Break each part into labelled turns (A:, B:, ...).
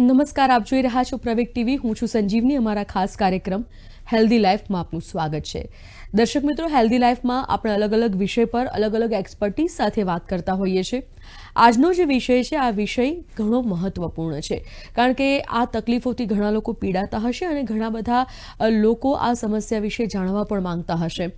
A: નમસ્કાર, આપ જોઈ રહ્યા છો પ્રવેક ટીવી. હું છું સંજીવની. અમારા ખાસ કાર્યક્રમ હેલ્ધી લાઈફમાં આપનું સ્વાગત છે. દર્શક મિત્રો, હેલ્ધી લાઈફમાં આપણે અલગ અલગ વિષય પર અલગ અલગ એક્સપર્ટીઝ સાથે વાત કરતા હોઈએ છીએ. આજનો જે વિષય છે, આ વિષય ઘણો મહત્વપૂર્ણ છે. કારણ કે આ તકલીફોથી ઘણા લોકો પીડાતા હશે અને ઘણા બધા લોકો આ સમસ્યા વિશે જાણવા પણ માંગતા હશે.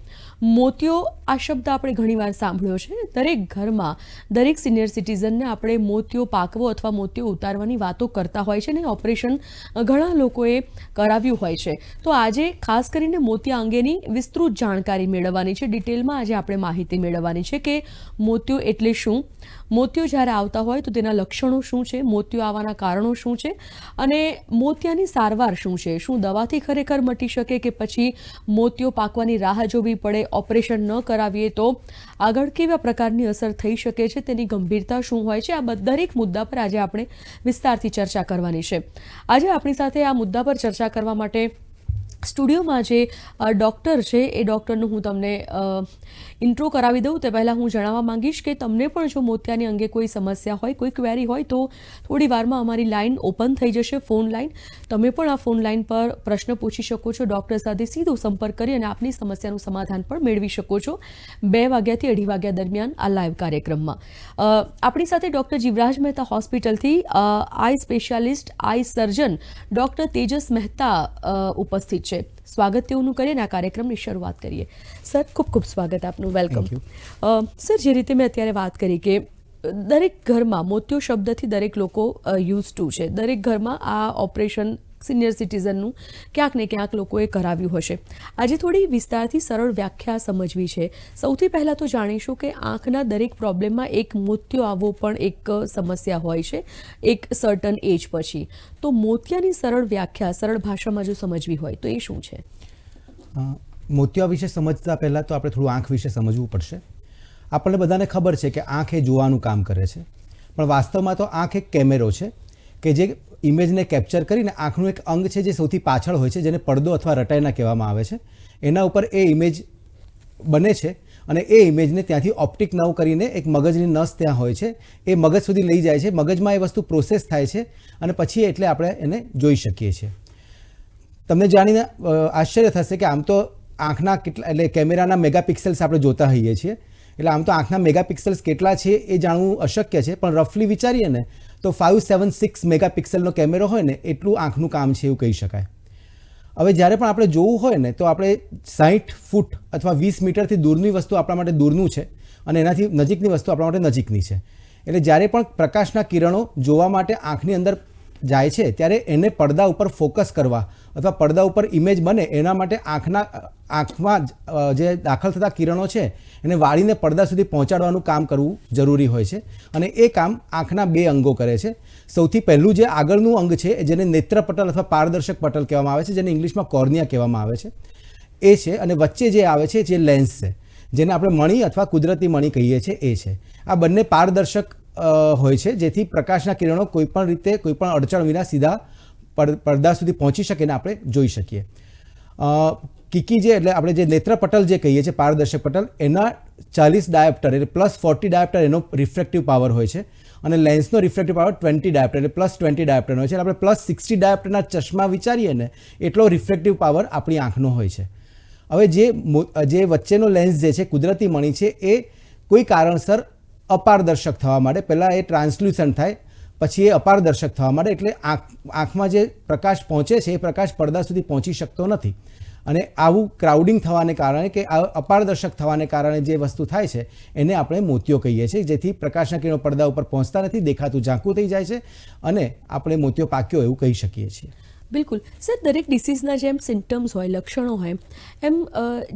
A: મોતિયો આ શબ્દ આપણે ઘણીવાર સાંભળ્યો છે. દરેક ઘરમાં દરેક સિનિયર સિટીઝનને આપણે મોતિયો પાકવો અથવા મોતિયો ઉતારવાની વાતો કરતા હોય છે અને ઓપરેશન ઘણા લોકોએ કરાવ્યું હોય છે. તો આજે ખાસ કરીને મોતિયા અંગેની વિસ્તૃત જાણકારી મેળવવાની છે. ડિટેલમાં આજે આપણે માહિતી મેળવવાની છે કે મોતિયો એટલે શું? મોતિયો જ્યારે આવતા હોય તો તેના લક્ષણો શું છે? મોતિયો આવવાના કારણો શું છે? અને મોતિયાની સારવાર શું છે? શું દવાથી ખરેખર મટી શકે કે પછી મોતિયો પાકવાની રાહ જોવી પડે? ઓપરેશન ન કરાવીએ તો આગળ કેવા પ્રકારની અસર થઈ શકે છે, તેની ગંભીરતા શું હોય છે, આ દરેક મુદ્દા પર આજે આપણે વિસ્તારથી ચર્ચા કરવાની છે. આજે આપણી સાથે આ મુદ્દા પર ચર્ચા કરવા માટે સ્ટુડિયોમાં જે ડૉક્ટર છે, એ ડૉક્ટરનું હું તમને ઇન્ટ્રો કરાવી દઉં. તે પહેલાં હું જણાવવા માંગીશ કે તમને પણ જો મોતિયાની અંગે કોઈ સમસ્યા હોય, કોઈ ક્વેરી હોય, તો થોડી વારમાં અમારી લાઇન ઓપન થઈ જશે, ફોન લાઇન તમે પણ આ ફોન લાઈન પર પ્રશ્ન પૂછી શકો છો, ડૉક્ટર સાથે સીધો સંપર્ક કરી અને આપની સમસ્યાનું સમાધાન પણ મેળવી શકો છો. બે વાગ્યાથી અઢી વાગ્યા દરમિયાન આ લાઈવ કાર્યક્રમમાં. આપણી સાથે doctor Jivraj Mehta હોસ્પિટલથી eye specialist, eye surgeon, doctor Tejas Mehta ઉપસ્થિત ઉપસ્થિત છે. સ્વાગત તેઓનું કરીને આ કાર્યક્રમની શરૂઆત કરીએ. સર ખૂબ ખૂબ સ્વાગત આપનું. વેલકમ સર જે રીતે મેં અત્યારે વાત કરી કે દરેક ઘરમાં મોતિયો શબ્દથી દરેક લોકો યુઝ ટુ છે. દરેક ઘરમાં આ ઓપરેશન સિનિયર સિટીઝનનું ક્યાંક ને ક્યાંક લોકોએ કરાવ્યું હશે. આજે થોડી વિસ્તારથી સરળ વ્યાખ્યા સમજવી છે. સૌથી પહેલાં તો જાણીશું કે આંખના દરેક પ્રોબ્લેમમાં એક મોતિયો આવવો પણ એક સમસ્યા હોય છે, એક સર્ટન એજ પછી. તો મોતિયાની સરળ વ્યાખ્યા, સરળ ભાષામાં જો સમજવી હોય તો એ શું છે?
B: મોતિયા વિશે સમજતા પહેલાં તો આપણે થોડું આંખ વિશે સમજવું પડશે. આપણને બધાને ખબર છે કે આંખ એ જોવાનું કામ કરે છે. પણ વાસ્તવમાં તો આંખ એક કેમેરો છે કે જે ઇમેજને કેપ્ચર કરીને આંખનું એક અંગ છે જે સૌથી પાછળ હોય છે, જેને પડદો અથવા રટાયના કહેવામાં આવે છે. એના ઉપર એ ઇમેજ બને છે અને એ ઇમેજને ત્યાંથી ઓપ્ટિક નવ કરીને એક મગજની નસ ત્યાં હોય છે. એ મગજ સુધી લઈ જાય છે. મગજમાં એ વસ્તુ પ્રોસેસ થાય છે અને પછી એટલે આપણે એને જોઈ શકીએ છીએ. તમને જાણીને આશ્ચર્ય થશે કે આમ તો આંખના કેટલા, એટલે કેમેરાના મેગાપિક્સલ્સ આપણે જોતા હોઈએ છીએ. એટલે આમ તો આંખના મેગાપિક્સલ્સ કેટલા છે એ જાણવું અશક્ય છે, પણ રફલી વિચારીએ ને તો ફાઇવ સેવન સિક્સ મેગાપિક્સલનો કેમેરો હોય ને, એટલું આંખનું કામ છે એવું કહી શકાય. હવે જ્યારે પણ આપણે જોવું હોય ને, તો આપણે સાહીઠ ફૂટ અથવા વીસ મીટરથી દૂરની વસ્તુ આપણા માટે દૂરનું છે અને એનાથી નજીકની વસ્તુ આપણા માટે નજીકની છે. એટલે જ્યારે પણ પ્રકાશના કિરણો જોવા માટે આંખની અંદર જાય છે, ત્યારે એને પડદા ઉપર ફોકસ કરવા અથવા પડદા ઉપર ઇમેજ બને, એના માટે આંખના, આંખમાં જે દાખલ થતા કિરણો છે, એને વાળીને પડદા સુધી પહોંચાડવાનું કામ કરવું જરૂરી હોય છે. અને એ કામ આંખના બે અંગો કરે છે. સૌથી પહેલું જે આગળનું અંગ છે જેને નેત્રપટલ અથવા પારદર્શક પટલ કહેવામાં આવે છે, જેને ઇંગ્લિશમાં કોર્નિયા કહેવામાં આવે છે, એ છે. અને વચ્ચે જે આવે છે, જે લેન્સ છે, જેને આપણે મણી અથવા કુદરતી મણી કહીએ છીએ, એ છે. આ બંને પારદર્શક હોય છે, જેથી પ્રકાશના કિરણો કોઈપણ રીતે, કોઈપણ અડચણ વિના સીધા પડ- પડદા સુધી પહોંચી શકે ને આપણે જોઈ શકીએ. કિકી જે, એટલે આપણે જે નેત્રપટલ જે કહીએ છીએ, પારદર્શક પટલ, એના ચાલીસ ડાયોપ્ટર, એટલે પ્લસ ફોર્ટી ડાયોપ્ટર એનો રિફ્લેક્ટિવ પાવર હોય છે. અને લેન્સનો રિફ્લેક્ટિવ પાવર ટ્વેન્ટી ડાયોપ્ટર, એટલે પ્લસ ટ્વેન્ટી ડાયોપ્ટર હોય છે. આપણે પ્લસ સિક્સટી ડાયોપ્ટરના ચશ્મા વિચારીએ ને, એટલો રિફ્લેક્ટિવ પાવર આપણી આંખનો હોય છે. હવે જે જે વચ્ચેનો લેન્સ જે છે, કુદરતી મણી છે, એ કોઈ કારણસર અપારદર્શક થવા માટે પહેલાં એ ટ્રાન્સલ્યુસન્ટ થાય, પછી એ અપારદર્શક થવા માટે એટલે આંખ, આંખમાં જે પ્રકાશ પહોંચે છે, એ પ્રકાશ પડદા સુધી પહોંચી શકતો નથી. અને આવું ક્રાઉડિંગ થવાને કારણે કે આ અપારદર્શક થવાને કારણે જે વસ્તુ થાય છે, એને આપણે મોતિયો કહીએ છીએ, જેથી પ્રકાશના કિરણો પડદા ઉપર પહોંચતા નથી, દેખાતું ઝાંખું થઈ જાય છે, અને આપણે મોતિયો પાક્યો એવું કહી શકીએ છીએ.
A: બિલકુલ. સર, દરેક ડિસીઝના જેમ સિમ્ટમ્સ હોય, લક્ષણો હોય, એમ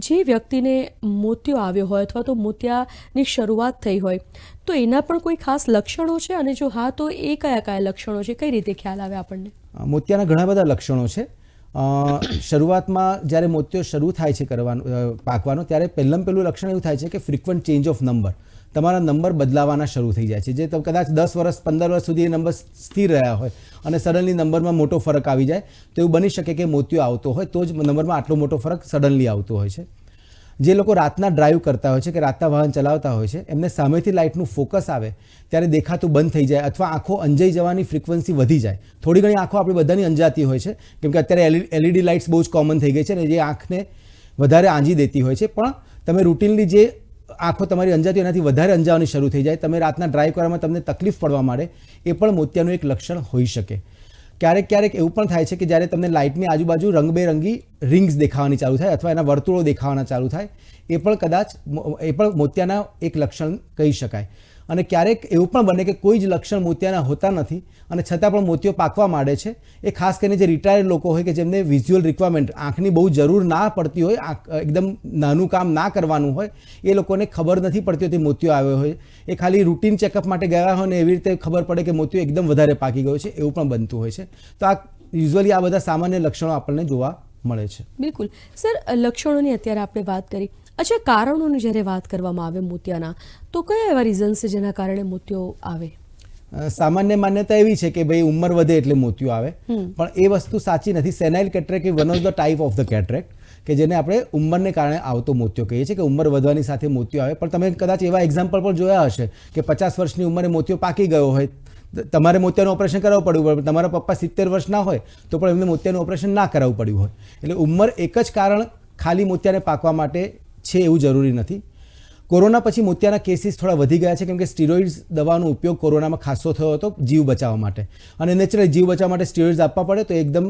A: જે વ્યક્તિને મોતિયો આવ્યો હોય અથવા તો મોતિયાની શરૂઆત થઈ હોય, તો એના પણ કોઈ ખાસ લક્ષણો છે? અને જો હા, તો એ કયા કયા લક્ષણો છે? કઈ રીતે ખ્યાલ આવે આપણને?
B: મોતિયાના ઘણા બધા લક્ષણો છે. શરૂઆતમાં જ્યારે મોતિયો શરૂ થાય છે કરવાનું પાકવાનો, ત્યારે પહેલાં પહેલું લક્ષણ એવું થાય છે કે ફ્રિકવન્ટ ચેન્જ ઓફ નંબર તમારા નંબર બદલાવાના શરૂ થઈ જાય છે. જે કદાચ દસ વર્ષ, પંદર વર્ષ સુધી એ નંબર સ્થિર રહ્યા હોય અને સડનલી નંબરમાં મોટો ફરક આવી જાય, તો એવું બની શકે કે મોતિયો આવતો હોય, તો જ નંબરમાં આટલો મોટો ફરક સડનલી આવતો હોય છે. જે લોકો રાતના ડ્રાઈવ કરતા હોય છે કે રાતના વાહન ચલાવતા હોય છે, એમને સામેથી લાઇટનું ફોકસ આવે, ત્યારે દેખાતું બંધ થઈ જાય અથવા આંખો અંજાઈ જવાની ફ્રિકવન્સી વધી જાય. થોડી ઘણી આંખો આપણી બધાની અંજાતી હોય છે, કેમ કે અત્યારે એલઈડી લાઇટ્સ બહુ જ કોમન થઈ ગઈ છે ને જે આંખને વધારે આંજી દેતી હોય છે. પણ તમે રૂટીનલી જે આંખો તમારી અંજાતી એનાથી વધારે અંજાવાની શરૂ થઈ જાય. તમે રાતના ડ્રાઈવ કરવામાં તમને તકલીફ પડવા માંડે, એ પણ મોતિયાનું એક લક્ષણ હોઈ શકે. ક્યારેક ક્યારેક એવું પણ થાય છે કે જ્યારે તમને લાઇટની આજુબાજુ રંગબેરંગી રિંગ્સ દેખાવાની ચાલુ થાય અથવા એના વર્તુળો દેખાવાના ચાલુ થાય, એ પણ કદાચ એ પણ મોતિયાના એક લક્ષણ કહી શકાય. અને ક્યારેક એવું પણ બને કે કોઈ જ લક્ષણ મોતિયાના હોતા નથી અને છતાં પણ મોતિયો પાકવા માંડે છે. એ ખાસ કરીને જે રિટાયર્ડ લોકો હોય કે જેમને વિઝ્યુઅલ રિક્વાયરમેન્ટ આંખની બહુ જરૂર ના પડતી હોય એકદમ નાનું કામ ના કરવાનું હોય, એ લોકોને ખબર નથી પડતી હોતી મોતિયો આવ્યો હોય. એ ખાલી રૂટીન ચેકઅપ માટે ગયા હોય ને એવી રીતે ખબર પડે કે મોતિયો એકદમ વધારે પાકી ગયો છે, એવું પણ બનતું હોય છે. તો આ યુઝ્યુઅલી આ બધા સામાન્ય લક્ષણો આપણને જોવા મળે છે.
A: બિલકુલ. સર લક્ષણોની અત્યારે આપણે વાત કરી. અચ્છા કારણોની જ્યારે વાત કરવામાં આવે મોતિયાના તો કયા એવા રીઝન્સ છે જેના કારણે મોતિયો આવે?
B: સામાન્ય માન્યતા એવી છે કે ભાઈ ઉંમર વધે એટલે મોતિયો આવે. પણ એ વસ્તુ સાચી નથી. Senile cataract A one of the type of the cataract કે જેને આપણે ઉંમરને કારણે આવતો મોતિયો કહીએ છીએ કે ઉંમર વધવાની સાથે મોતિયો આવે. પણ તમે કદાચ એવા એક્ઝામ્પલ પણ જોયા હશે કે પચાસ વર્ષની ઉંમરે મોતિયો પાકી ગયો હોય. તમારે મોતિયાનું ઓપરેશન કરાવવું પડ્યું પણ તમારા પપ્પા સિત્તેર વર્ષના હોય તો પણ એમને મોતિયાનું ઓપરેશન ના કરાવવું પડ્યું હોય. એટલે ઉંમર એક જ કારણ ખાલી મોતિયાને પાકવા માટે છે એવું જરૂરી નથી. કોરોના પછી મોતિયાના કેસીસ થોડા વધી ગયા છે, કેમ કે સ્ટીરોઇડ્સ દવાનો ઉપયોગ કોરોનામાં ખાસો થયો હતો જીવ બચાવવા માટે. અને નેચરલી જીવ બચાવવા માટે સ્ટીરોઇડ્સ આપવા પડે તો એકદમ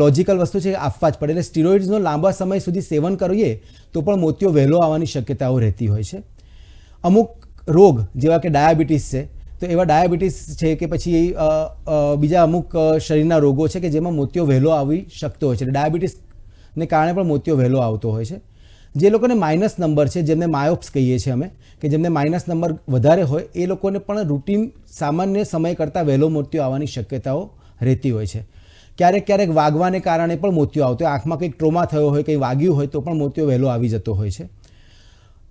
B: લોજિકલ વસ્તુ છે આપવા જ પડે. એટલે સ્ટીરોઇડ્સનો લાંબા સમય સુધી સેવન કરીએ તો પણ મોતિયો વહેલો આવવાની શક્યતાઓ રહેતી હોય છે. અમુક રોગ, જેવા કે ડાયાબિટીસ છે, તો એવા ડાયાબિટીસ છે કે પછી બીજા અમુક શરીરના રોગો છે કે જેમાં મોતિયો વહેલો આવી શકતો હોય છે. ડાયાબિટીસને કારણે પણ મોતિયો વહેલો આવતો હોય છે. જે લોકોને માઇનસ નંબર છે, જેમને માયોપ્સ કહીએ છીએ અમે, કે જેમને માઇનસ નંબર વધારે હોય, એ લોકોને પણ રૂટીન સામાન્ય સમય કરતાં વહેલો મોતિયો આવવાની શક્યતાઓ રહેતી હોય છે. ક્યારેક ક્યારેક વાગવાને કારણે પણ મોતિયો આવતો આંખમાં કંઈક ટ્રોમા થયો હોય, કંઈ વાગ્યું હોય તો પણ મોતિયો વહેલો આવી જતો હોય છે.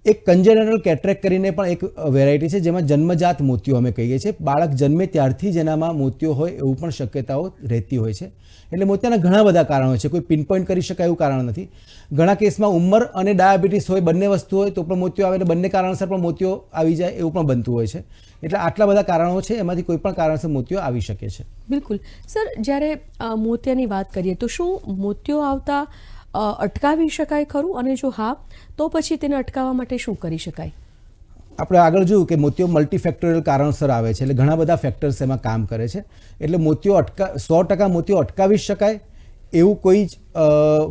B: એક કન્જેનરલ કેટ્રેક કરીને પણ એક વેરાયટી છે જેમાં જન્મજાત મોતિયો અમે કહીએ છીએ. બાળક જન્મે ત્યારથી જ એનામાં મોતિયો હોય એવું પણ શક્યતાઓ રહેતી હોય છે. એટલે મોતિયાના ઘણા બધા કારણો છે. કોઈ પિનપોઇન્ટ કરી શકાય એવું કારણ નથી. ઘણા કેસમાં ઉંમર અને ડાયાબિટીસ હોય, બંને વસ્તુ હોય, તો પણ મોતિયો આવે એટલે બંને કારણસર પણ મોતિયો આવી જાય એવું પણ બનતું હોય છે. એટલે આટલા બધા કારણો છે, એમાંથી કોઈ પણ કારણસર મોતિયો આવી શકે છે.
A: બિલકુલ. સર, જ્યારે મોતિયાની વાત કરીએ તો શું મોતિયો આવતા અટકાવી શકાય ખરું? અને જો હા, તો પછી તેને અટકાવવા માટે શું કરી શકાય?
B: આપણે આગળ જોયું કે મોતિયો મલ્ટીફેક્ટોરિયલ કારણસર આવે છે, એટલે ઘણા બધા ફેક્ટર્સ એમાં કામ કરે છે. એટલે મોતિયો અટકા, સો ટકા મોતિયો અટકાવી શકાય, એવું કોઈ જ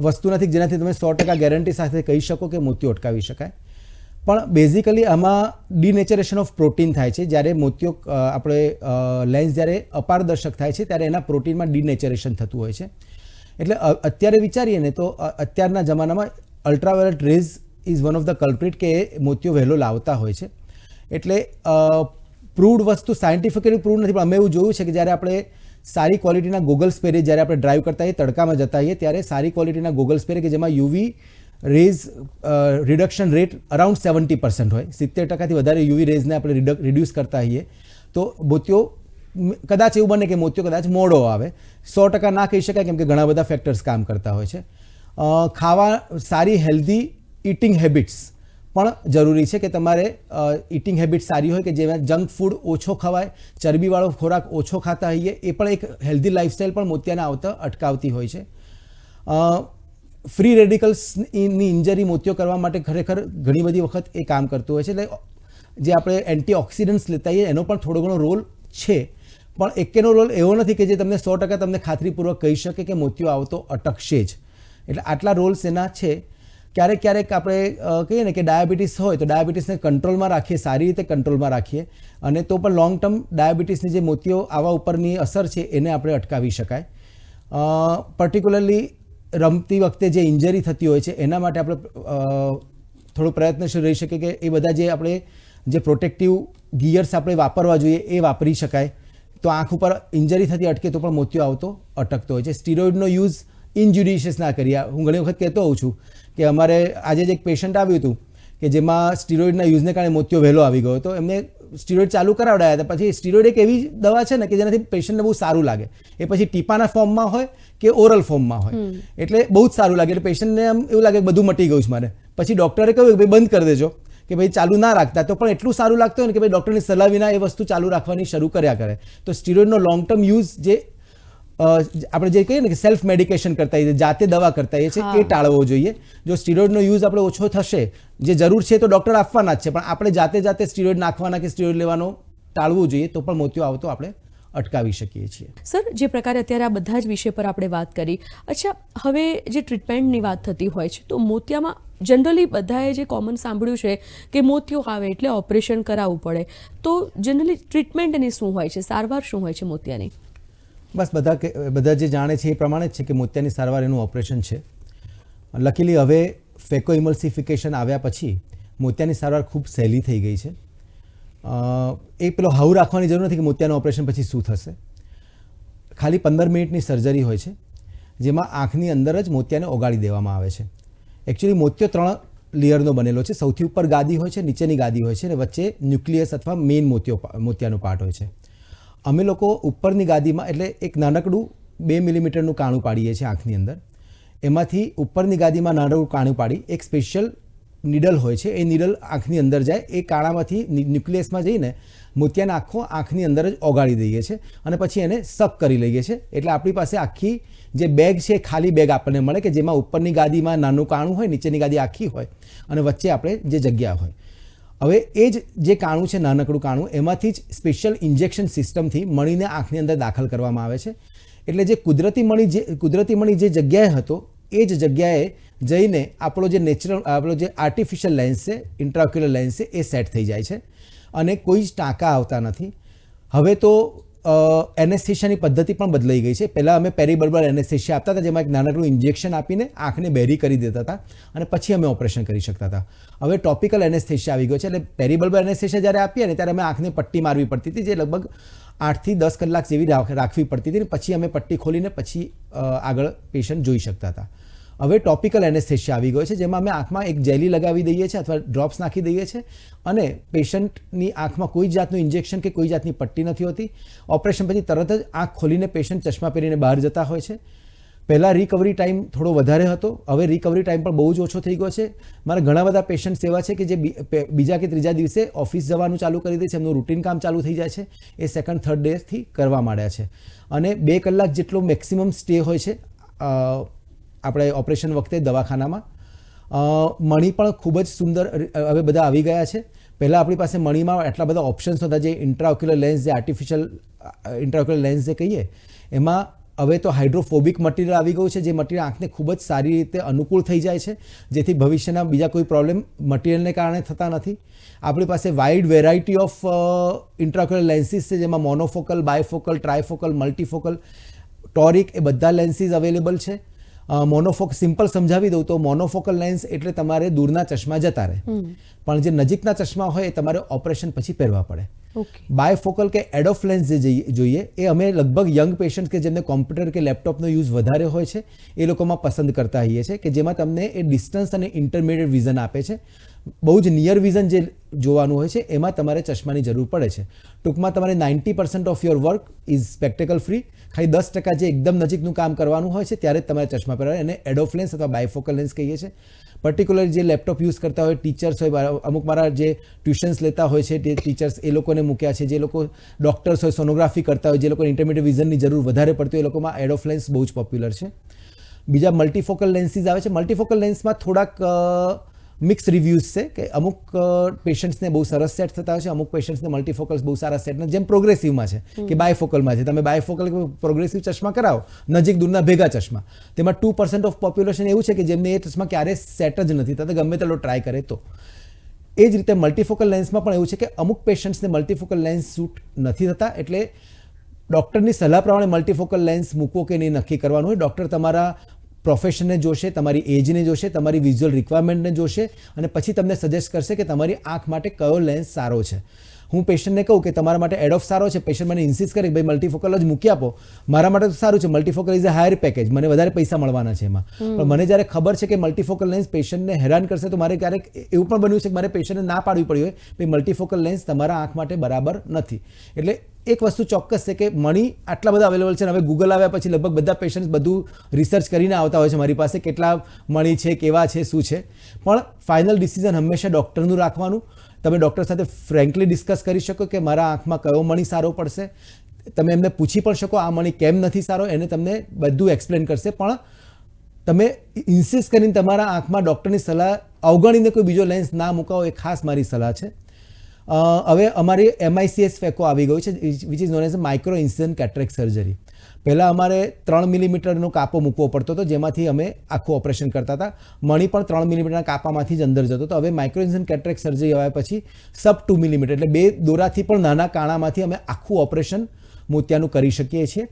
B: વસ્તુ નથી જેનાથી તમે સો ટકા ગેરંટી સાથે કહી શકો કે મોતિયો અટકાવી શકાય. પણ બેઝિકલી આમાં ડિનેચરેશન ઓફ પ્રોટીન થાય છે. જ્યારે મોતિયો આપણે લેન્સ જ્યારે અપારદર્શક થાય છે, ત્યારે એના પ્રોટીનમાં ડિનેચરેશન થતું હોય છે. એટલે અત્યારે વિચારીએ ને તો અત્યારના જમાનામાં ultraviolet rays is one of the culprit કે એ મોતિયો વહેલો લાવતા હોય છે. એટલે પ્રૂવડ વસ્તુ સાયન્ટિફિકલી પ્રૂવ નથી, પણ અમે એવું જોયું છે કે જ્યારે આપણે સારી ક્વોલિટીના ગોગલ્સ પહેરીએ જ્યારે આપણે ડ્રાઈવ કરતા હોઈએ, તડકામાં જતા હોઈએ, ત્યારે સારી ક્વોલિટીના ગોગલ્સ પહેરીએ કે જેમાં UV rays reduction rate around seventy percent હોય. સિત્તેર ટકાથી વધારે યુવી રેઝને આપણે રિડ્યુસ કરતા હોઈએ. તો મોતિયો કદાચ એવું બને કે મોતિયો કદાચ મોડો આવે. સો ટકા ના કહી શકાય કેમ કે ઘણા બધા ફેક્ટર્સ કામ કરતા હોય છે. ખાવા, સારી હેલ્ધી ઇટિંગ હેબિટ્સ પણ જરૂરી છે કે તમારે ઇટિંગ હેબિટ સારી હોય કે જેમાં જંક ફૂડ ઓછો ખવાય, ચરબીવાળો ખોરાક ઓછો ખાતા હોઈએ, એ પણ એક હેલ્ધી લાઇફસ્ટાઈલ પણ મોતિયાના આવતા અટકાવતી હોય છે. ફ્રી રેડિકલ્સની ઇન્જરી મોતિયો કરવા માટે ખરેખર ઘણી બધી વખત એ કામ કરતું હોય છે. એટલે જે આપણે એન્ટીઓક્સિડન્ટ્સ લેતા હોઈએ એનો પણ થોડો ઘણો રોલ છે. પણ એકેનો રોલ એવો નથી કે જે તમને સો ટકા તમને ખાતરીપૂર્વક કહી શકે કે મોતિયો આવતો અટકશે જ. એટલે આટલા રોલ્સ એના છે. ક્યારેક ક્યારેક આપણે કહીએ ને કે ડાયાબિટીસ હોય તો ડાયાબિટીસને કંટ્રોલમાં રાખીએ, સારી રીતે કંટ્રોલમાં રાખીએ. અને તો પણ લોંગ ટર્મ ડાયાબિટીસની જે મોતિયો આવા ઉપરની અસર છે એને આપણે અટકાવી શકાય. પર્ટિક્યુલરલી રમતી વખતે જે ઇન્જરી થતી હોય છે, એના માટે આપણે થોડો પ્રયત્નશીલ રહી શકીએ કે એ બધા જે આપણે, જે પ્રોટેક્ટિવ ગિયર્સ આપણે વાપરવા જોઈએ એ વાપરી શકાય. તો આંખ ઉપર ઇન્જરી થતી અટકે તો પણ મોતિયો આવતો અટકતો હોય છે. સ્ટીરોઇડનો યુઝ ઇનજ્યુડિશિયસ ના કરીએ. હું ઘણી વખત કહેતો હોઉં છું કે અમારે આજે જ એક પેશન્ટ આવ્યું હતું કે જેમાં સ્ટીરોઇડના યુઝને કારણે મોતિયો વહેલો આવી ગયો હતો. એમને સ્ટીરોઇડ ચાલુ કરાવડાયા હતા. પછી સ્ટીરોઇડ એક એવી દવા છે ને કે જેનાથી પેશન્ટને બહુ સારું લાગે. એ પછી ટીપાના ફોર્મમાં હોય કે ઓરલ ફોર્મમાં હોય. એટલે બહુ જ સારું લાગે. એટલે પેશન્ટને આમ એવું લાગે કે બધું મટી ગયું છે મારે. પછી ડૉક્ટરે કહ્યું કે ભાઈ બંધ કરી દેજો. કે ભાઈ ચાલુ ના રાખતા તો પણ એટલું સારું લાગતું હોય ને કે ભાઈ ડૉક્ટરની સલાહ વિના એ વસ્તુ ચાલુ રાખવાની શરૂ કર્યા કરે. તો સ્ટીરોઇડનો લોંગ ટર્મ યુઝ જે આપણે જે કહીએ ને કે સેલ્ફ મેડિકેશન કરતા હોઈએ જાતે દવા કરતા હોઈએ છીએ એ ટાળવો જોઈએ. જો સ્ટીરોઇડનો યુઝ આપણે ઓછો થશે જે જરૂર છે તો ડૉક્ટર આપવાના જ છે પણ આપણે જાતે જાતે સ્ટીરોઇડ નાખવાના કે સ્ટીરોઇડ લેવાનો ટાળવું જોઈએ તો પણ મોતિયો આવતો આપણે અટકાવી શકીએ છીએ.
A: સર જે પ્રકારે અત્યારે આ બધા જ વિષય પર આપણે વાત કરી અચ્છા હવે જે ટ્રીટમેન્ટની વાત થતી હોય છે તો મોતિયામાં જનરલી બધાએ જે કોમન સાંભળ્યું છે કે મોતિયો આવે એટલે ઓપરેશન કરાવવું પડે. તો જનરલી ટ્રીટમેન્ટ એની શું હોય છે? સારવાર શું હોય છે મોતિયાની?
B: બસ બધા કે, બધા જે જાણે છે એ પ્રમાણે જ છે કે મોતિયાની સારવાર એનું ઓપરેશન છે. લકીલી, હવે ફેકો ઇમલ્સિફિકેશન આવ્યા પછી મોતિયાની સારવાર ખૂબ સહેલી થઈ ગઈ છે. એ પેલો હાવ રાખવાની જરૂર નથી કે મોતિયાનું ઓપરેશન પછી શું થશે. ખાલી પંદર મિનિટની સર્જરી હોય છે, જેમાં આંખની અંદર જ મોતિયાને ઓગાળી દેવામાં આવે છે. એકચ્યુઅલી મોતિયો ત્રણ લેયરનો બનેલો છે. સૌથી ઉપર ગાદી હોય છે, નીચેની ગાદી હોય છે અને વચ્ચે ન્યુક્લિયસ અથવા મેઇન મોતિયો મોતિયાનો પાર્ટ હોય છે. અમે લોકો ઉપરની ગાદીમાં, એટલે એક નાનકડું બે મિલીમીટરનું કાણું પાડીએ છીએ આંખની અંદર. એમાંથી ઉપરની ગાદીમાં નાનકડું કાણું પાડી, એક સ્પેશિયલ નીડલ હોય છે. એ નીડલ આંખની અંદર જાય, એ કાણામાંથી ન્યુક્લિયસમાં જઈને મોતિયાને આખો આંખની અંદર જ ઓગાળી દઈએ છીએ અને પછી એને સપ કરી લઈએ છીએ. એટલે આપણી પાસે આખી જે બેગ છે ખાલી બેગ આપણને મળે કે જેમાં ઉપરની ગાદીમાં નાનું કાણું હોય, નીચેની ગાદી આખી હોય અને વચ્ચે આપણે જે જગ્યા હોય. હવે એ જ જે કાણું છે, નાનકડું કાણું, એમાંથી જ સ્પેશિયલ ઇન્જેક્શન સિસ્ટમથી મણીને આંખની અંદર દાખલ કરવામાં આવે છે. એટલે જે કુદરતી મણી જે, કુદરતી મણી જે જગ્યાએ હતો, એ જ જગ્યાએ જઈને આપણો જે નેચરલ આપણો જે આર્ટિફિશિયલ લેન્સ છે ઇન્ટ્રાક્યુલર લેન્સ છે, એ સેટ થઈ જાય છે. અને કોઈ જ ટાંકા આવતા નથી. હવે તો એનેસ્થેશિયાની પદ્ધતિ પણ બદલાઈ ગઈ છે. પહેલાં અમે પેરીબલ્બર એનેસ્થેશિયા આપતા હતા, જેમાં એક નાનકડું ઇન્જેક્શન આપીને આંખને બેરી કરી દેતા હતા અને પછી અમે ઓપરેશન કરી શકતા હતા. હવે ટોપિકલ એનેસ્થેશિયા આવી ગયો છે, એટલે પેરીબલ્બર એનેસ્થેશિયા જ્યારે આપીએ ને, ત્યારે અમે આંખને પટ્ટી મારવી પડતી હતી, જે લગભગ આઠથી દસ કલાક જેવી રાખ- રાખવી પડતી હતી ને, પછી અમે પટ્ટી ખોલીને પછી આગળ પેશન્ટ જોઈ શકતા હતા. હવે ટોપિકલ એનેસ્થેશિયા આવી ગયો છે, જેમાં અમે આંખમાં એક જેલી લગાવી દઈએ છીએ અથવા ડ્રોપ્સ નાખી દઈએ છીએ અને પેશન્ટની આંખમાં કોઈ જાતનું ઇન્જેક્શન કે કોઈ જાતની પટ્ટી નથી હોતી. ઓપરેશન પછી તરત જ આંખ ખોલીને પેશન્ટ ચશ્મા પહેરીને બહાર જતા હોય છે. પહેલાં રિકવરી ટાઈમ થોડો વધારે હતો, હવે રિકવરી ટાઈમ પણ બહુ જ ઓછો થઈ ગયો છે. મારા ઘણા બધા પેશન્ટ્સ એવા છે કે જે બીજા કે ત્રીજા દિવસે ઓફિસ જવાનું ચાલુ કરી દે છે, એમનું રૂટીન કામ ચાલુ થઈ જાય છે, એ સેકન્ડ થર્ડ ડેથી કરવા માંડ્યા છે. અને બે કલાક જેટલો મેક્સિમમ સ્ટે હોય છે આપણે ઓપરેશન વખતે દવાખાનામાં. મણી પણ ખૂબ જ સુંદર, હવે બધા આવી ગયા છે. પહેલાં આપણી પાસે મણીમાં એટલા બધા ઓપ્શન્સ હતા જે ઇન્ટ્રાઓક્યુલર લેન્સ જે આર્ટિફિશિયલ ઇન્ટ્રાઓક્યુલર લેન્સ જે કહીએ, એમાં હવે તો હાઇડ્રોફોબિક મટીરિયલ આવી ગયું છે, જે મટીરિયલ આંખને ખૂબ જ સારી રીતે અનુકૂળ થઈ જાય છે, જેથી ભવિષ્યના બીજા કોઈ પ્રોબ્લેમ મટીરિયલને કારણે થતા નથી. આપણી પાસે wide variety of intraocular lenses છે, જેમાં મોનોફોકલ બાયફોકલ ટ્રાયફોકલ મલ્ટીફોકલ ટોરિક એ બધા લેન્સીસ અવેલેબલ છે. મોનોફોક સિમ્પલ સમજાવી દઉં તો મોનોફોકલ લેન્સ એટલે તમારે દૂરના ચશ્મા જતા રહે. પણ જે નજીકના ચશ્મા હોય એ તમારે ઓપરેશન પછી પહેરવા પડે. બાયફોકલ કે એડોફ લેન્સ જે જોઈએ એ અમે લગભગ યંગ પેશન્ટ કે જેમને કોમ્પ્યુટર કે લેપટોપનો યુઝ વધારે હોય છે એ લોકોમાં પસંદ કરતા હોઈએ છે કે જેમાં તમને એ ડિસ્ટન્સ અને ઇન્ટરમીડિયેટ વિઝન આપે છે. બહુ જ નિયર વિઝન જે જોવાનું હોય છે, એમાં તમારે ચશ્માની જરૂર પડે છે. ટૂંકમાં તમારે ninety percent of your work is spectacle free ખાલી દસ ટકા જે એકદમ નજીકનું કામ કરવાનું હોય છે, ત્યારે જ તમારે ચશ્મા પહેરવા એને એડોફ લેન્સ અથવા બાયફોકલ લેન્સ કહીએ છીએ. પર્ટિક્યુલર જે લેપટોપ યુઝ કરતા હોય ટીચર્સ હોય અમુક મારા જે ટ્યુશન્સ લેતા હોય છે, તે ટીચર્સ એ લોકોને મૂક્યા છે. જે લોકો ડૉક્ટર્સ હોય સોનોગ્રાફી કરતા હોય, જે લોકોને ઇન્ટરમીડિયેટ વિઝનની જરૂર વધારે પડતી હોય, એ લોકોમાં એડોફ લેન્સ બહુ જ પોપ્યુલર છે. બીજા મલ્ટીફોકલ લેન્સીસ આવે છે. મલ્ટીફોકલ લેન્સમાં થોડાક મિક્સ રિવ્યૂઝ છે કે અમુક પેશન્ટ્સને બહુ સરસ સેટ થતા હોય છે અમુક પેશન્ટ્સને મલ્ટીફોકલ્સ બહુ સારા સેટ જેમ પ્રોગ્રેસિવમાં છે કે બાયફોકલમાં છે. તમે બાયફોકલ પ્રોગ્રેસિવ ચશ્મા કરાવો નજીક દૂરના ભેગા ચશ્મા. તેમાં ટુ પર્સન્ટ ઓફ પોપ્યુલેશન એવું છે કે જેમને એ ચશ્મા ક્યારેય સેટ જ નથી થતા ગમે તેટલો ટ્રાય કરે તો. એ જ રીતે મલ્ટીફોકલ લેન્સમાં પણ એવું છે કે અમુક પેશન્ટ્સને મલ્ટીફોકલ લેન્સ સૂટ નથી થતા એટલે ડૉક્ટરની સલાહ પ્રમાણે મલ્ટીફોકલ લેન્સ મૂકવો કે નહીં નક્કી કરવાનું હોય. ડૉક્ટર તમારા પ્રોફેશનને જોશે તમારી એજને જોશે તમારી વિઝ્યુઅલ રિક્વાયરમેન્ટને જોશે અને પછી તમને સજેસ્ટ કરશે કે તમારી આંખ માટે કયો લેન્સ સારો છે. હું પેશન્ટને કહું કે તમારા માટે એડોફ સારો છે પેશન્ટ મને ઇન્સિસ્ટ કરે કે ભાઈ મલ્ટીફોકલ જ મૂકી આપો. મારા માટે તો સારું છે multifocal is a higher package મને વધારે પૈસા મળવાના છે એમાં. પણ મને જ્યારે ખબર છે કે મલ્ટીફોકલ લેન્સ પેશન્ટને હેરાન કરશે તો મારે ક્યારેક એવું પણ બન્યું છે કે મારે પેશન્ટને ના પાડવી પડી હોય કે મલ્ટીફોકલ લેન્સ તમારા આંખ માટે બરાબર નથી. એટલે એક વસ્તુ ચોક્કસ છે કે મણી આટલા બધા અવેલેબલ છે અને હવે ગૂગલ આવ્યા પછી લગભગ બધા પેશન્ટ બધું રિસર્ચ કરીને આવતા હોય છે મારી પાસે કેટલા મણી છે, કેવા છે, શું છે. પણ ફાઇનલ ડિસિઝન હંમેશા ડૉક્ટરનું રાખવાનું. તમે ડૉક્ટર સાથે ફ્રેન્કલી ડિસ્કસ કરી શકો કે મારા આંખમાં કયો મણી સારો પડશે. તમે એમને પૂછી પણ શકો આ મણી કેમ નથી સારો, એને તમને બધું એક્સપ્લેન કરશે. પણ તમે ઇન્સિસ્ટ કરીને તમારા આંખમાં ડૉક્ટરની સલાહ અવગણીને કોઈ બીજો લેન્સ ના મુકાવો એ ખાસ મારી સલાહ છે. હવે અમારી એમઆઈસીએસ ફેકો આવી ગયું છે which is known as micro incident cataract surgery પહેલાં અમારે ત્રણ મિલીમીટરનો કાપો મૂકવો પડતો હતો, જેમાંથી અમે આખું ઓપરેશન કરતા હતા. મણી પણ ત્રણ મિલીમીટરના કાપામાંથી જ અંદર જતો હતો. હવે માઇક્રોઇન્સન કેટરેક સર્જરી આવ્યા પછી સબ ટુ મિલીમીટર, એટલે બે દોરાથી પણ નાના કાણામાંથી અમે આખું ઓપરેશન મોતિયાનું કરી શકીએ છીએ.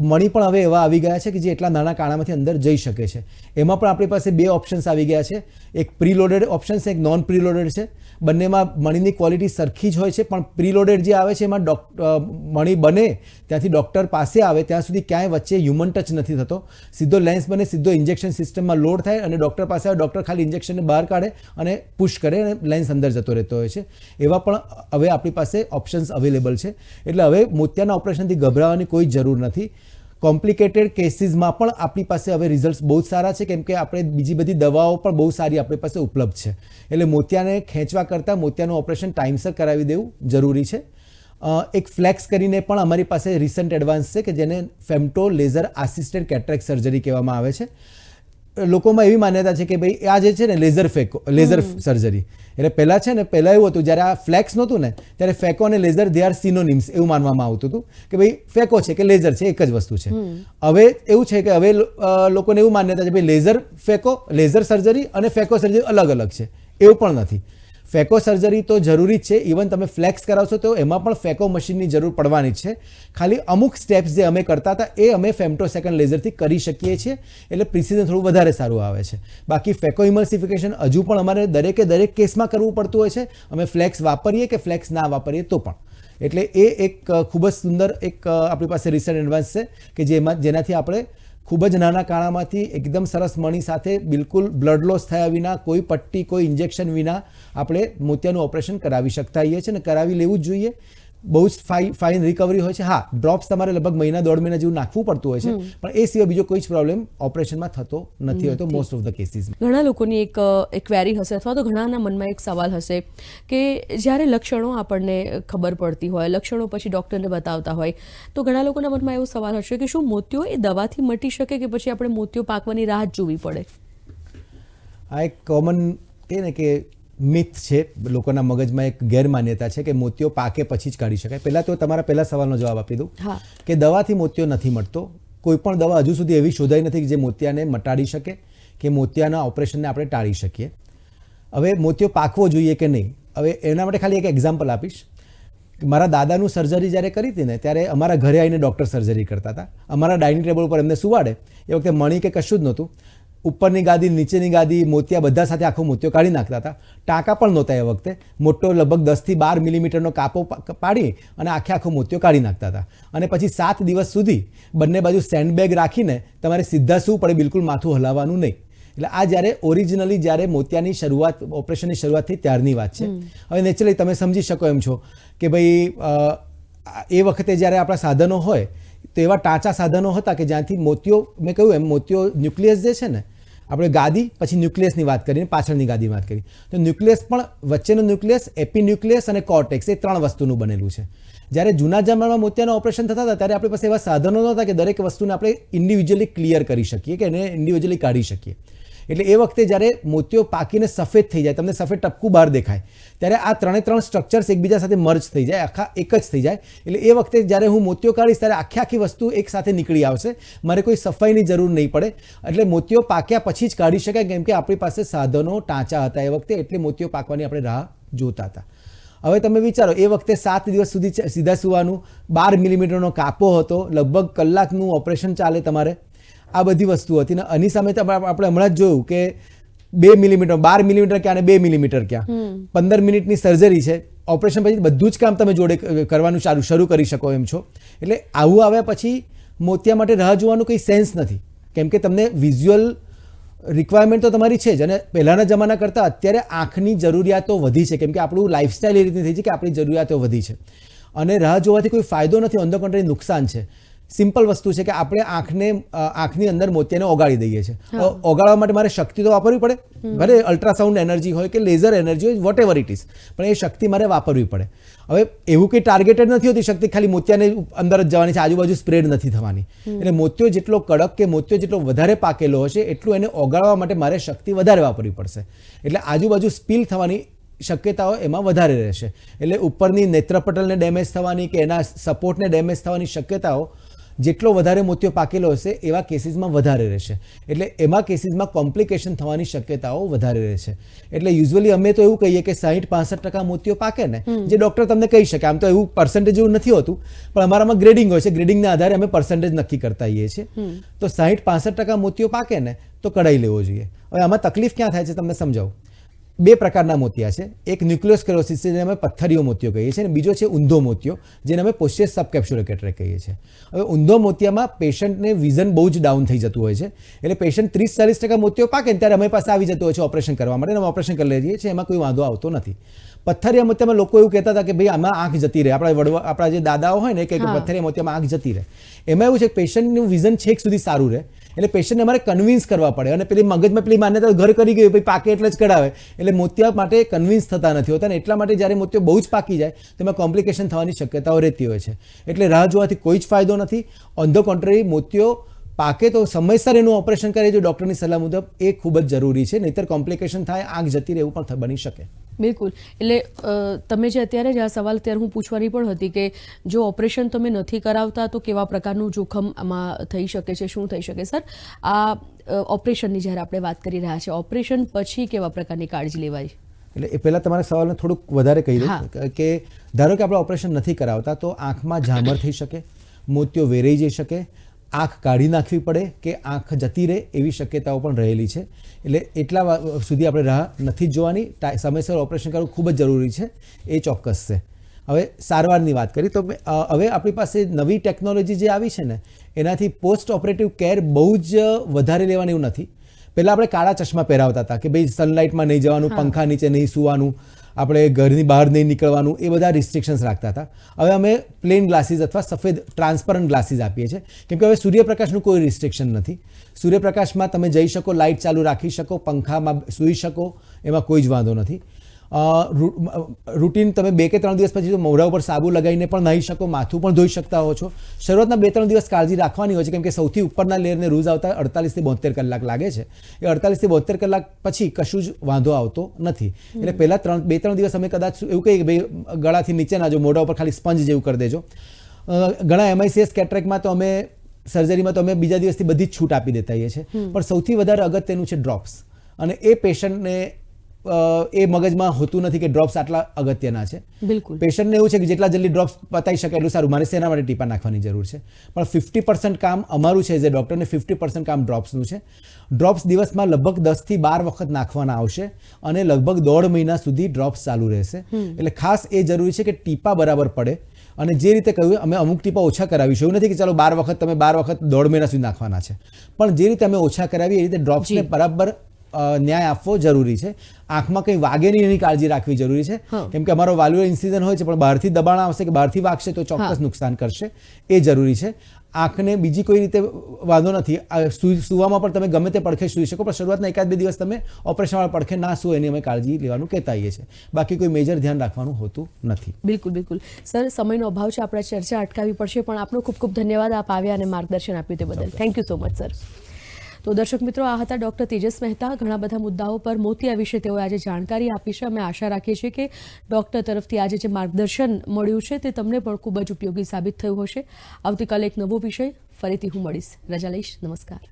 B: મણી પણ હવે એવા આવી ગયા છે કે જે એટલા નાના કાણામાંથી અંદર જઈ શકે છે. એમાં પણ આપણી પાસે બે ઓપ્શન્સ આવી ગયા છે. એક પ્રીલોડેડ ઓપ્શન છે એક નોન પ્રીલોડેડ છે. બંનેમાં મણીની ક્વોલિટી સરખી જ હોય છે, પણ પ્રીલોડેડ જે આવે છે, એમાં ડોક મણી બને, ત્યાંથી ડૉક્ટર પાસે આવે, ત્યાં સુધી ક્યાંય વચ્ચે હ્યુમન ટચ નથી થતો. સીધો લેન્સ બને, સીધો ઇન્જેક્શન સિસ્ટમમાં લોડ થાય અને ડૉક્ટર પાસે આવે ડૉક્ટર ખાલી ઇન્જેક્શનને બહાર કાઢે અને પુશ કરે અને લેન્સ અંદર જતો રહેતો હોય છે. એવા પણ હવે આપણી પાસે ઓપ્શન્સ અવેલેબલ છે. એટલે હવે મોતિયાના ઓપરેશનથી ગભરાવાની કોઈ જરૂર નથી. કોમ્પ્લિકેટેડ કેસીસમાં પણ આપણી પાસે હવે રિઝલ્ટ બહુ સારા છે, કેમ કે આપણે બીજી બધી દવાઓ પણ બહુ સારી આપણી પાસે ઉપલબ્ધ છે. એટલે મોતિયાને ખેંચવા કરતાં મોતિયાનું ઓપરેશન ટાઈમસર કરાવી દેવું જરૂરી છે. એક ફ્લેક્સ કરીને પણ અમારી પાસે રિસન્ટ એડવાન્સ છે, કે જેને femto laser assisted cataract surgery કહેવામાં આવે છે. લોકોમાં એવી માન્યતા છે કે ભાઈ આ જે છે ને લેઝર ફેકો લેઝર સર્જરી એટલે પહેલાં છે ને પહેલાં એવું હતું જ્યારે આ ફ્લેક્સ નહોતું ને ત્યારે ફેકો અને લેઝર દે આર સિનોનિમ્સ એવું માનવામાં આવતું હતું કે ભાઈ ફેકો છે કે લેઝર છે એક જ વસ્તુ છે. હવે એવું છે કે હવે લોકોને એવું માન્યતા છે ભાઈ લેઝર ફેકો લેઝર સર્જરી અને ફેકો સર્જરી અલગ અલગ છે. એવું પણ નથી. ફેકો સર્જરી તો જરૂરી જ છે. ઇવન તમે ફ્લેક્સ કરાવશો તો એમાં પણ ફેકો મશીનની જરૂર પડવાની છે. ખાલી અમુક સ્ટેપ્સ જે અમે કરતા હતા એ અમે ફેમ્ટો સેકન્ડ લેઝરથી કરી શકીએ છીએ. એટલે પ્રિસિઝન થોડું વધારે સારું આવે છે. બાકી ફેકો ઇમલ્સિફિકેશન હજુ પણ અમારે દરેકે દરેક કેસમાં કરવું પડતું હોય છે. અમે ફ્લેક્સ વાપરીએ કે ફ્લેક્સ ના વાપરીએ તો પણ. એટલે એ એક ખૂબ જ સુંદર એક આપણી પાસે રિસેન્ટ એડવાન્સ છે કે જેમાં, જેનાથી આપણે ખૂબ જ નાના કાણામાંથી એકદમ સરસ મણી સાથે બિલકુલ બ્લડ લોસ થયા વિના, કોઈ પટ્ટી, કોઈ ઇન્જેક્શન વિના આપણે મોતિયાનું ઓપરેશન કરાવી શકતા હોઈએ છીએ અને કરાવી લેવું જ જોઈએ. બહુ જ ફાઇન ફાઇન રિકવરી હોય છે. હા ડ્રોપ્સ તમારે લગભગ મહિના દોઢ મહિના જેવું નાખવું પડતું હોય છે. પણ એ સિવાય બીજો કોઈ જ પ્રોબ્લેમ ઓપરેશનમાં થતો નથી હોતો મોસ્ટ ઓફ ધ કેસીસ
A: ઘણા લોકોની એક એક ક્વેરી હશે અથવા તો ઘણાના મનમાં એક સવાલ હશે કે જ્યારે લક્ષણો આપણને ખબર પડતી હોય લક્ષણો પછી ડૉક્ટરને બતાવતા હોય તો ઘણા લોકોના મનમાં એવો સવાલ હશે કે શું મોતિયો એ દવાથી મટી શકે કે પછી આપણે મોતિયો પાકવાની રાહ જોવી પડે?
B: આ એક કોમન કહે ને કે મિથ છે લોકોના મગજમાં એક ગેરમાન્યતા છે કે મોતિયો પાકે પછી જ કાઢી શકાય. પહેલાં તો તમારા પહેલા સવાલનો જવાબ આપી દઉં.
A: હા.
B: કે દવાથી મોતિયો નથી મળતો કોઈ પણ દવા હજુ સુધી એવી શોધાઈ નથી કે જે મોતિયાને મટાડી શકે કે મોતિયાના ઓપરેશનને આપણે ટાળી શકીએ. હવે મોતિયો પાકવો જોઈએ કે નહીં? હવે એના માટે ખાલી એક એક્ઝામ્પલ આપીશ. મારા દાદાનું સર્જરી જ્યારે કરી હતી ને ત્યારે અમારા ઘરે આવીને ડૉક્ટર સર્જરી કરતા હતા. અમારા ડાઇનિંગ ટેબલ ઉપર એમને સુવાડે. એ વખતે મણી કે કશું જ નહોતું. ઉપરની ગાદી નીચેની ગાદી મોતિયા બધા સાથે આખો મોતિયો કાઢી નાખતા હતા. ટાંકા પણ નહોતા એ વખતે. મોટો લગભગ દસથી બાર મિલીમીટરનો કાપો પાડી અને આખે આખો મોતિયો કાઢી નાખતા હતા. અને પછી સાત દિવસ સુધી બંને બાજુ સેન્ડબેગ રાખીને તમારે સીધા શું પડે બિલકુલ માથું હલાવવાનું નહીં. એટલે આ જ્યારે ઓરિજિનલી જ્યારે મોતિયાની શરૂઆત ઓપરેશનની શરૂઆત થઈ ત્યારની વાત છે. હવે નેચરલી તમે સમજી શકો એમ છો કે ભાઈ એ વખતે જ્યારે આપણા સાધનો હોય તો એવા ટાંચા સાધનો હતા કે જ્યાંથી મોતિયો મેં કહ્યું એમ મોતિયો ન્યુક્લિયસ જે છે ને આપણે ગાદી, પછી ન્યુક્લિયસની વાત કરીને પાછળની ગાદી વાત કરી. તો ન્યુક્લિયસ પણ વચ્ચેનો ન્યુક્લિયસ, એપિન્યુક્લિયસ અને કોર્ટેક્સ એ ત્રણ વસ્તુનું બનેલું છે. જ્યારે જૂના જમાનામાં મોતિયાના ઓપરેશન થતા હતા, ત્યારે આપણી પાસે એવા સાધનો નહોતા કે દરેક વસ્તુને આપણે ઇન્ડિવિજ્યુઅલી ક્લિયર કરી શકીએ કે એને ઇન્ડિવિજ્યુઅલી કાઢી શકીએ. એટલે એ વખતે જ્યારે મોતિયો પાકીને સફેદ થઈ જાય, તમને સફેદ ટપકું બહાર દેખાય ત્યારે આ ત્રણે ત્રણ સ્ટ્રક્ચર્સ એકબીજા સાથે મર્જ થઈ જાય, આખા એક જ થઈ જાય. એટલે એ વખતે જ્યારે હું મોતિયો કાઢીશ ત્યારે આખી આખી વસ્તુ એક સાથે નીકળી આવશે. મારે કોઈ સફાઈની જરૂર નહીં પડે. એટલે મોતિયો પાક્યા પછી જ કાઢી શકાય કેમ કે આપણી પાસે સાધનો, ટાંચા હતા એ વખતે, એટલે મોતિયો પાકવાની આપણે રાહ જોતા હતા. હવે તમે વિચારો, એ વખતે સાત દિવસ સુધી સીધા સુવાનું, બાર મિલીમીટરનો કાપો હતો, લગભગ કલાકનું ઓપરેશન ચાલે તમારે. આ બધી વસ્તુ હતી ને આની સામે તો આપણે હમણાં જ જોયું કે બે મિલીમીટર બાર મિલીમીટર ક્યાં અને બે મિલીમીટર ક્યાં. પંદર મિનિટની સર્જરી છે. ઓપરેશન પછી બધું જ કામ તમે જોડે કરવાનું ચાલુ શરૂ કરી શકો એમ છો. એટલે આવું આવ્યા પછી મોતિયા માટે રાહ જોવાનું કંઈ સેન્સ નથી. કેમ કે તમને વિઝ્યુઅલ રિક્વાયરમેન્ટ તો તમારી છે જ અને પહેલાંના જમાના કરતાં અત્યારે આંખની જરૂરિયાતો વધી છે. કેમ કે આપણું લાઇફસ્ટાઇલ એ રીતની થઈ છે કે આપણી જરૂરિયાતો વધી છે. અને રાહ જોવાથી કોઈ ફાયદો નથી ઓન ધ કોન્ટ્રી નુકસાન છે. સિમ્પલ વસ્તુ છે કે આપણે આંખને આંખની અંદર મોતિયાને ઓગાળી દઈએ છીએ. ઓગાળવા માટે મારે શક્તિ તો વાપરવી પડે. ભલે અલ્ટ્રાસાઉન્ડ એનર્જી હોય કે લેઝર એનર્જી હોય વોટ એવર ઇટ ઇઝ પણ એ શક્તિ મારે વાપરવી પડે. હવે એવું કંઈ ટાર્ગેટેડ નથી હોતી શક્તિ ખાલી મોતિયાને અંદર જ જવાની છે આજુબાજુ સ્પ્રેડ નથી થવાની. એટલે મોતિયો જેટલો કડક કે મોતિયો જેટલો વધારે પાકેલો હશે એટલું એને ઓગાળવા માટે મારે શક્તિ વધારે વાપરવી પડશે. એટલે આજુબાજુ સ્પીલ થવાની શક્યતાઓ એમાં વધારે રહેશે. એટલે ઉપરની નેત્રપટલને ડેમેજ થવાની કે એના સપોર્ટને ડેમેજ થવાની શક્યતાઓ જેટલો વધારે મોતિયો પાકેલો હશે એવા કેસીસમાં વધારે રહેશે. એટલે એમાં કેસીસમાં કોમ્પ્લિકેશન થવાની શક્યતાઓ વધારે રહેશે. એટલે યુઝ્યુઅલી અમે તો એવું કહીએ કે સાહીઠ પાસઠ ટકા મોતિયો પાકે ને જે ડૉક્ટર તમને કહી શકે. આમ તો એવું પર્સન્ટેજ એવું નથી હોતું પણ અમારામાં ગ્રેડિંગ હોય છે. ગ્રેડિંગના આધારે અમે પર્સન્ટેજ નક્કી કરતા હોઈએ છીએ. તો સાહીઠ પાસઠ ટકા મોતિયો પાકે ને તો કઢાઈ લેવો જોઈએ. હવે આમાં તકલીફ ક્યાં થાય છે તમને સમજાવું? બે પ્રકારના મોતિયા છે. એક ન્યુક્લિયોસ્કેરોસિસ છે જેને અમે પથ્થરીઓ મોતિયો કહીએ છીએ અને બીજો છે ઊંધો મોતિયો જેને અમે પોસ્ટિયસ સબકેપ્સ્યુલર કેટરેક કહીએ છીએ. હવે ઊંધો મોતિયામાં પેશન્ટને વિઝન બહુ જ ડાઉન થઈ જતું હોય છે. એટલે પેશન્ટ ત્રીસ ચાલીસ ટકા મોતિયો પાકે ને ત્યારે અમારી પાસે આવી જતો હોય છે ઓપરેશન કરવા માટે અમે ઓપરેશન કરી લઈએ છીએ એમાં કોઈ વાંધો આવતો નથી. પથ્થરીયા મોતિયામાં લોકો એવું કહેતા હતા કે ભાઈ આમાં આંખ જતી રહે. આપણા વડવા આપણા જે દાદાઓ હોય ને કે પથ્થરીયા મોતિયામાં આંખ જતી રહે. એમાં એવું છે કે પેશન્ટનું વિઝન છેક સુધી સારું રહે. એટલે પેશન્ટને અમારે કન્વિન્સ કરવા પડે. અને પેલી મગજમાં પેલી માન્યતા ઘર કરી ગયું ભાઈ પાકે એટલે જ કઢાવે. એટલે મોતિયા માટે કન્વિન્સ થતા નથી હોતા અને એટલા માટે જ્યારે મોતિયો બહુ જ પાકી જાય તેમાં કોમ્પ્લિકેશન થવાની શક્યતાઓ રહેતી હોય છે. એટલે રાહ જોવાથી કોઈ જ ફાયદો નથી. ઓન ધ કોન્ટ્રરી મોતિયો પાકે તો સમયસર એનું ઓપરેશન કરે જો ડૉક્ટરની સલાહ મુજબ. એ ખૂબ જ જરૂરી છે નહીતર કોમ્પ્લિકેશન થાય આંખ જતી રહેવું પણ બની શકે.
A: બિલકુલ. એટલે તમે જે અત્યારે જ આ સવાલ અત્યારે હું પૂછવાની પણ હતી કે જો ઓપરેશન તમે નથી કરાવતા તો કેવા પ્રકારનું જોખમ આમાં થઈ શકે છે શું થઈ શકે? સર આ ઓપરેશનની જ્યારે આપણે વાત કરી રહ્યા છીએ ઓપરેશન પછી કેવા પ્રકારની કાળજી લેવાય?
B: એટલે એ પહેલાં તમારા સવાલને થોડુંક વધારે કહી. દઉં. કે ધારો કે આપણે ઓપરેશન નથી કરાવતા તો આંખમાં ઝામર થઈ શકે મોતિયો વેરાઈ જઈ શકે આંખ કાઢી નાખવી પડે કે આંખ જતી રહે એવી શક્યતાઓ પણ રહેલી છે. એટલે એટલા સુધી આપણે રાહ નથી જોવાની. સમયસર ઓપરેશન કરવું ખૂબ જ જરૂરી છે. એ ચોક્કસ છે. હવે સારવારની વાત કરી તો હવે આપણી પાસે નવી ટેકનોલોજી જે આવી છે ને એનાથી પોસ્ટ ઓપરેટિવ કેર બહુ જ વધારે લેવાની એવું નથી. પહેલાં આપણે કાળા ચશ્મા પહેરાવતા હતા કે ભાઈ સનલાઇટમાં નહીં જવાનું પંખા નીચે નહીં સૂવાનું આપણે ઘરની બહાર નહીં નીકળવાનું, એ બધા રિસ્ટ્રિક્શન્સ રાખતા હતા. હવે અમે પ્લેન ગ્લાસીસ અથવા સફેદ ટ્રાન્સપરન્ટ ગ્લાસીસ આપીએ છીએ. કેમ કે હવે સૂર્યપ્રકાશનું કોઈ રિસ્ટ્રિક્શન નથી. સૂર્યપ્રકાશમાં તમે જઈ શકો લાઇટ ચાલુ રાખી શકો, પંખામાં સૂઈ શકો, એમાં કોઈ જ વાંધો નથી. રૂટીન તમે બે કે ત્રણ દિવસ પછી મોઢા ઉપર સાબુ લગાવીને પણ નાહી શકો માથું પણ ધોઈ શકતા હો છો. શરૂઆતના બે ત્રણ દિવસ કાળજી રાખવાની હોય છે કેમ કે સૌથી ઉપરના લેયરને રૂઝ આવતા અડતાલીસથી બોતેર કલાક લાગે છે. એ અડતાલીસથી બોતેર કલાક પછી કશું જ વાંધો આવતો નથી. એટલે પહેલાં ત્રણ બે ત્રણ દિવસ અમે કદાચ એવું કહીએ કે ભાઈ ગળાથી નીચે ના જો મોઢા ઉપર ખાલી સ્પંજ જેવું કરી દેજો. ઘણા એમઆઈસીએસ કેટરેકમાં તો અમે સર્જરીમાં તો અમે બીજા દિવસથી બધી જ છૂટ આપી દેતા હોઈએ છીએ. પણ સૌથી વધારે અગત્યનું છે ડ્રોપ્સ. અને એ પેશન્ટને એ મગજમાં હોતું નથી કે ડ્રોપ્સ આટલા અગત્યના છે.
A: બિલકુલ.
B: પેશન્ટને એવું છે કે જેટલા જલ્દી ડ્રોપ્સ પતાઈ શકે એટલું સારું. મારે શેના માટે ટીપા નાખવાની જરૂર છે? પણ ફિફ્ટી પર્સન્ટ કામ અમારું છે જે ડૉક્ટરને ફિફ્ટી પર્સન્ટ કામ ડ્રોપ્સનું છે. ડ્રોપ્સ દિવસમાં લગભગ દસથી બાર વખત નાખવાના આવશે અને લગભગ દોઢ મહિના સુધી ડ્રોપ્સ ચાલુ રહેશે. એટલે ખાસ એ જરૂરી છે કે ટીપા બરાબર પડે અને જે રીતે કહ્યું અમે અમુક ટીપા ઓછા કરાવીશું. એવું નથી કે ચાલો બાર વખત તમે બાર વખત દોઢ મહિના સુધી નાખવાના છે. પણ જે રીતે અમે ઓછા કરાવીએ એ રીતે ડ્રોપ્સને બરાબર ન્યાય આપવો જરૂરી છે. આંખમાં કંઈ વાગે નહીં એની કાળજી રાખવી જરૂરી છે. કેમ કે અમારો વાલ્યુઅર ઇન્સિઝન હોય છે પણ બહારથી દબાણ આવશે કે બહારથી વાગશે તો ચોક્કસ નુકસાન કરશે. એ જરૂરી છે. આંખને બીજી કોઈ રીતે વાંધો નથી. સુવામાં પણ તમે ગમે તે પડખે સૂઈ શકો પણ શરૂઆતના એકાદ બે દિવસ તમે ઓપરેશનવાળા પડખે ના સૂવો એની અમે કાળજી લેવાનું કહેતા હોઈએ છીએ. બાકી કોઈ મેજર ધ્યાન રાખવાનું હોતું નથી.
A: બિલકુલ બિલકુલ. સર સમયનો અભાવ છે આપણે ચર્ચા અટકાવી પડશે પણ આપનો ખૂબ ખૂબ ધન્યવાદ. આપ આવ્યા અને માર્ગદર્શન આપ્યું તે બદલ. Thank you so much sir તો દર્શક મિત્રો, આ હતા ડોક્ટર તેજસ મહેતા. ઘણા બધા મુદ્દાઓ પર મોતિયા વિશે તેઓએ આજે જાણકારી આપી છે. અમે આશા રાખીએ છીએ કે ડોક્ટર તરફથી આજે જે માર્ગદર્શન મળ્યું છે, તે તમને પણ ખૂબ જ ઉપયોગી સાબિત થયું હશે. આવતીકાલે એક નવો વિષય ફરીથી હું મળીશ. રજા લઈશ. નમસ્કાર.